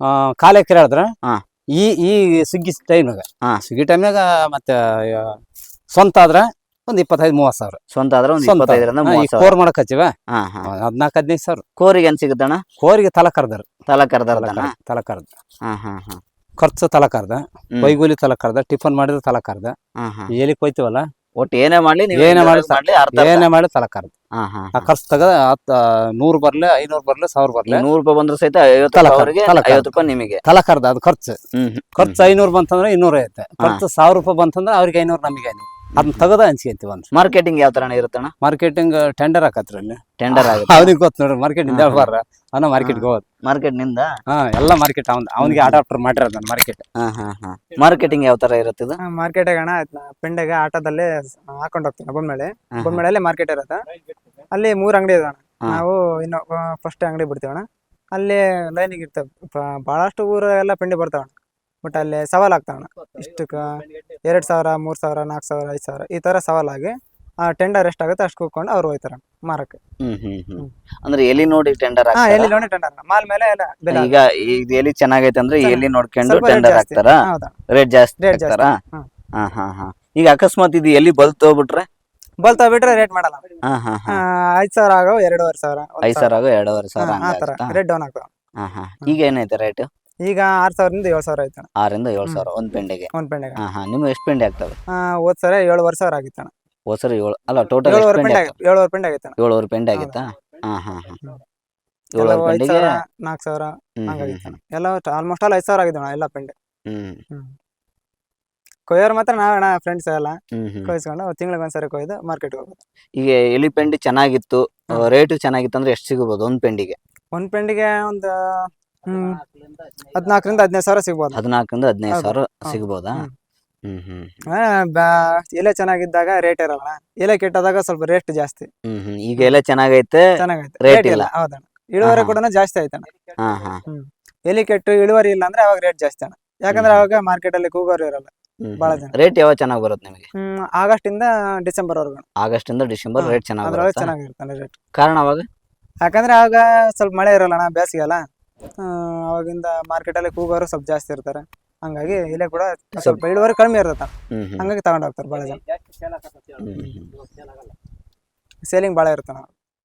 ಆ, ಕಾಲ್ ಎಕರೆ ಹೇಳಿದ್ರೆ ಹಾ. ಈ ಈ ಸುಗ್ಗಿ ಟೈಮ್ನಾಗ ಹಾ. ಸುಗ್ಗಿ ಟೈಮ್ನಾಗ ಮತ್ತೆ ಆ, ಸ್ವಂತ ಆದ್ರೆ ಒಂದ್ ಇಪ್ಪತ್ತೈದು ಮೂವತ್ ಸಾವಿರ. ಸ್ವಂತ ಆದ್ರೆ ಒಂದು ಸ್ವಂತ ಇಪ್ಪತ್ತೈದರಿಂದ ಹಾ, ಈ ಮೂವತ್ತು ಕೋರ್ ಮಾಡಕ್ ಹಚ್ಚಿವ? ಹಾ ಹಾ. ಹದ್ನಾಲ್ಕು ಹದಿನೈದು ಸಾವಿರ. ಕೋರಿಗೆ ಏನ್ ಸಿಗುತ್ತಣ್ಣ ಕೋರಿಗೆ ತಲ ಕರ್ದಾರ ತಲ ಕರ್ದಾರ ತಲ ಕರ್ದ ಹಾ ಹಾ ಹಾ. ಖರ್ಚು ತಲ ಕರ್ದ ಹ್ಮ್. ಬೈಗೂಲಿ ತಲ ಕರ್ದ ಟಿಫನ್ ಮಾಡಿದ್ರೆ ತಲ ಕರ್ದ ಹಾ ಹಾ. ಎಲ್ಲಿ ಕೊಯ್ತೀವಲ್ಲ ಒಟ್ಟು ಏನೇ ಮಾಡ್ಲಿ ನೀವು ಏನೇ ಮಾಡಿ ಮಾಡ್ಲಿ ಅರ್ಧ. ಏನೇ ಮಾಡಿ ತಲ ಕರ್ದ ಹಾ ಹಾ ಆ ಖರ್ಚು ತಗದ ಹತ್ತ ನೂರು ಬರ್ಲಿ ಐನೂರ್ ಬರ್ಲಿ ಸಾವಿರ ಬರ್ಲಿ. ನೂರು ರೂಪಾಯಿ ಬಂದ್ರೆ ಸಹಿತ ಐವತ್ತು ರೂಪಾಯಿ ಕರ್- ಅವ್ರಿಗೆ ತಲಾ ಐವತ್ತು ರೂಪಾಯಿ ನಿಮಗೆ. ತಲ ಕರ್ದ ಅದು ಖರ್ಚು. ಹ್ಮ್ ಹ್ಮ್. ಖರ್ಚು ಐನೂರ್ ಬಂತಂದ್ರೆ ಇನ್ನೂರ ಐತೆ ಖರ್ಚು ಸಾವಿರ ರೂಪಾಯಿ ಬಂತಂದ್ರೆ ಅವ್ರಿಗೆ ಐನೂರ್ ನಮಗೆ ಐನೂರು. ಅದನ್ನ ತಗದ ಹಂಚ್ಕೊಂತೀವಿ ಒಂದು. ಮಾರ್ಕೆಟಿಂಗ್ ಯಾವ ತರ ಇರುತ್ತಣ್ಣ? ಮಾರ್ಕೆಟಿಂಗ್ ಟೆಂಡರ್ ಹಾಕತ್ರ ಅಲ್ಲಿ. ಟೆಂಡರ್ ಆಗುತ್ತೆ. ಅವ್ನಿಗೆ ಗೊತ್ತು ನೋಡ್ರಿ ಮಾರ್ಕೆಟಿಂದ. ಹೇಳ್ಬಾರ ಅವನ ಮಾರ್ಕೆಟ್ಗೆ ಹೋಗೋದು. ಮಾರ್ಕೆಟ್ನಿಂದ? ಹಾ ಎಲ್ಲ ಮಾರ್ಕೆಟ್ ಅವ್ನ್ ಅವ್ನಿಗೆ ಅಡಾಪ್ಟರ್ ಮಾಡಿರೋದು ನನ್ನ ಮಾರ್ಕೆಟ್ ಹಾ ಹಾ ಹಾ. ಮಾರ್ಕೆಟಿಂಗ್ ಯಾವ ತರ ಇರುತ್ತೆ ಇದು? ಮಾರ್ಕೆಟ್ ಅಣ್ಣ ಪೆಂಡೆಗೆ ಆಟೋದಲ್ಲಿ ಹಾಕೊಂಡು ಹೋಗ್ತೀನಿ ಮೇಲೆ ಹಾ, ಬೊಮ್ಮಳೆಯಲ್ಲಿ ಮಾರ್ಕೆಟ್ ಇರುತ್ತೆ. ಅಲ್ಲಿ ಮೂರ್ ಅಂಗಡಿ ಇದೆ ಅಣ್ಣ. ನಾವು ಇನ್ನು ಫಸ್ಟ್ ಅಂಗಡಿ ಬಿಡ್ತೀವಣ್ಣ ಅಲ್ಲಿ ಲೈನಿಗೆ ಇರ್ತವೆ. ಬಹಳಷ್ಟು ಊರ ಎಲ್ಲ ಪೆಂಡಿ ಬರ್ತಾವ ಬಟ್ ಅಲ್ಲಿ ಸವಾಲ್ ಆಗ್ತಾವಣ ಇಷ್ಟಕ್ಕ ಎರಡು ಸಾವಿರ ಮೂರು ಸಾವಿರ ನಾಲ್ಕು ಸಾವಿರ ಐದು ಸಾವಿರ ಈ ಥರ ಸವಾಲಾಗಿ ಆ ಟೆಂಡರ್ ಎಷ್ಟಾಗುತ್ತೆ ಅಷ್ಟು ಕೂತ್ಕೊಂಡು ಅವ್ರು ಹೋಯ್ತಾರ ಮಾರಕ್ಕೆ. ಅಂದ್ರೆ ಎಲ್ಲಿ ನೋಡಿ ಟೆಂಡರ್ ಹಾ ಎಲ್ಲಿ ನೋಡಿ ಟೆಂಡರ್ ಮಾಲ್ ಮೇಲೆ ಎಲ್ಲ ಬೆಲೆ ಈಗ ಇದು ಎಲ್ಲಿ ಚೆನ್ನಾಗೈತೆ ಅಂದ್ರೆ ಎಲ್ಲಿ ನೋಡ್ಕೊಂಡು ಟೆಂಡರ್. ಹಾಕ್ತಾರ? ರೇಟ್ ಜಾಸ್ತಿ Rate ಜಾಸ್ತಿ. ಹಾ. ಹಾ ಹಾ ಈಗ ಅಕಸ್ಮಾತ್ ಇದು ಎಲ್ಲಿ ಬಲ್ತ್ ಹೋಗ್ಬಿಟ್ರೆ? ಬಲ್ತಾ ಬಿಟ್ರೆ ರೇಟ್ ಮಾಡಲ್ಲ. ಹಾ ಹಾ ಹಾ. ಆ, ಐದ್ ಸಾವಿರ ಆಗೋ ಎರಡೂವರೆ ಸಾವಿರ ಐದ್ ಸಾವಿರ ಆಗೋ ಎರಡೂವರೆ ಸಾವಿರ? ರೇಟ್ ಡೌನ್ ಆಗ್ತಾವ ಹಾ ಹಾ. ಈಗ ಏನೈತೆ ರೇಟ್ ಈಗ ಆರ್ ಸಾವಿರದಿಂದ ಏಳು ಸಾವಿರ ಆಯ್ತಣ್ಣ. ಆರಿಂದ ಏಳು ಹ್ಮ್. ಸಾವಿರ ಒಂದ್ ಪೆಂಡೆಗೆ ಒಂದ್ ಪೆಂಡೆಗೆ ಹಾ ಹಾ ನಿಮ್ಗೆ ಎಷ್ಟು ಪೆಂಡೆ ಆಗ್ತವೆ? ಹೋದ್ ಸಲ ಏಳುವರೆ ಸಾವಿರ ಆಗಿತ್ತಣ್ಣ. ಸರಿ ಏಳು ಅಲ್ಲ ಟೋಟಲ್ ಎಷ್ಟು ಏಳುವರೆ ಪೆಂಡೆ ಪೆಂಡೆ ಆಗ್ತವೆ? ಏಳುವರೆ ಪೆಂಡೆ ಆಗಿತ್ತ ಏಳುವರೆ ಪೆಂಡೆ ಆಗಿತ್ತಾ? ಹಾ ಹಾ ಹಾ. ಏಳುವರೆ ಪೆಂಡೆಗೆ ಸಾವಿರ ನಾಲ್ಕು ಸಾವಿರ ಹ್ಮ್ ಹ್ಮ್ ಎಲ್ಲ ಆಲ್ಮೋಸ್ಟ್ ಆಲ್ ಐದು ಸಾವಿರ ಆಗಿದ್ದಣ್ಣ ಎಲ್ಲ ಪೆಂಡೆ ಹ್ಮ್. ಕೊಯ್ಯೋರು ಮಾತ್ರ ನಾವೇಣ ಫ್ರೆಂಡ್ಸ್ ಎಲ್ಲ ಹ್ಮ್ ಹ್ಮ್. ಕೊಯ್ಸ್ಕೊಂಡು ತಿಂಗಳಿಗೆ ಒಂದ್ಸರಿ ಕೊಯ್ದು ಮಾರ್ಕೆಟ್ಗೆ ಹೋಗೋದು. ಈಗ ಎಲಿ ಪೆಂಡಿ ಚೆನ್ನಾಗಿತ್ತು ಹ್ಮ್. ರೇಟ್ ಚೆನ್ನಾಗಿತ್ತು ಅಂದ್ರೆ ಎಷ್ಟು ಸಿಗಬಹುದು ಒಂದ್ ಪೆಂಡಿಗೆ ಒಂದ್ ಪೆಂಡಿಗೆ ಒಂದು ಹ್ಮ್. ಹದಿನಾಲ್ಕರಿಂದ ಹದಿನೈದು. ಸಾವಿರ ಸಿಗ್ಬೋದು. ಹದಿನಾಲ್ಕರಿಂದ ಹದಿನೈದು ಹೌದು. ಸಾವಿರ ಸಿಗ್ಬೋದಾ? ಹ್ಮ್. ಹ್ಮ್ ಆ, ಬಾ- ಎಲೆ ಚೆನ್ನಾಗಿದ್ದಾಗ ರೇಟ್ ಇರಲ್ಲ. ಎಲೆ ಕೆಟ್ಟದಾಗ ಸ್ವಲ್ಪ ರೇಟ್ ಜಾಸ್ತಿ. ಹ್ಮ್ ಹ್ಮ್. ಈಗ ಎಲ್ಲ ಚೆನ್ನಾಗೈತೆ ಚೆನ್ನಾಗೈತೆ. Rate ರೇಟ್ ಇಲ್ಲ. ಇಲ್ಲ ಹೌದಣ್ಣ ಇಳುವರಿ ಹಾ. ಕೂಡ ಜಾಸ್ತಿ ಆಯ್ತಣ್ಣ ಹಾ ಹಾ. ಎಲೆ ಕೆಟ್ಟು ಇಳುವರಿ ಇಲ್ಲ ಅಂದ್ರೆ ಅವಾಗ ರೇಟ್ ಜಾಸ್ತಿ ಅಣ್ಣ. ಯಾಕಂದ್ರೆ ಅವಾಗ ಮಾರ್ಕೆಟ್ ಅಲ್ಲಿ ಕೂಗೋರು ಇರಲ್ಲ. ಬಹಳ ಜನ. ರೇಟ್ ಯಾವಾಗ ಚೆನ್ನಾಗಿ ಬರುತ್ತೆ ನಿಮಗೆ? ಹ್ಮ್ ಆಗಸ್ಟ್ ಇಂದ ಡಿಸೆಂಬರ್ ವರ್ಗು ಆಗಸ್ಟ್ ಇಂದ ಡಿಸೆಂಬರ್ ಹಾ, ರೇಟ್ ಚೆನ್ನಾಗಿ ಅದ್ರೊಳಗೆ ಬರುತ್ತೆ ಚೆನ್ನಾಗಿರ್ತಾನೆ ರೇಟ್ ಕಾರಣ ಅವಾಗ? ಯಾಕಂದ್ರೆ ಆಗ ಸ್ವಲ್ಪ ಮಳೆ ಇರಲ್ಲ ಅಣ್ಣ ಬೇಸಿಗೆ ಅಲ್ಲ ಅವಾಗಿಂದ ಮಾರ್ಕೆಟ್ ಅಲ್ಲಿ ಕೂಗೋರು ಸ್ವಲ್ಪ ಜಾಸ್ತಿ ಇರ್ತಾರೆ. ಹಂಗಾಗಿ ಇಲ್ಲೇ ಕೂಡ ಸ್ವಲ್ಪ ಇಳುವರಿ ಕಡಿಮೆ ಇರ್ತದೆ ಹ್ಮ್ ಹಂಗಾಗಿ ತಗೊಂಡ್ ಹೋಗ್ತಾರೆ ಭಾಳ ಜನ. ಸೇಲಿಂಗ್ ಭಾಳ ಇರ್ತಾನ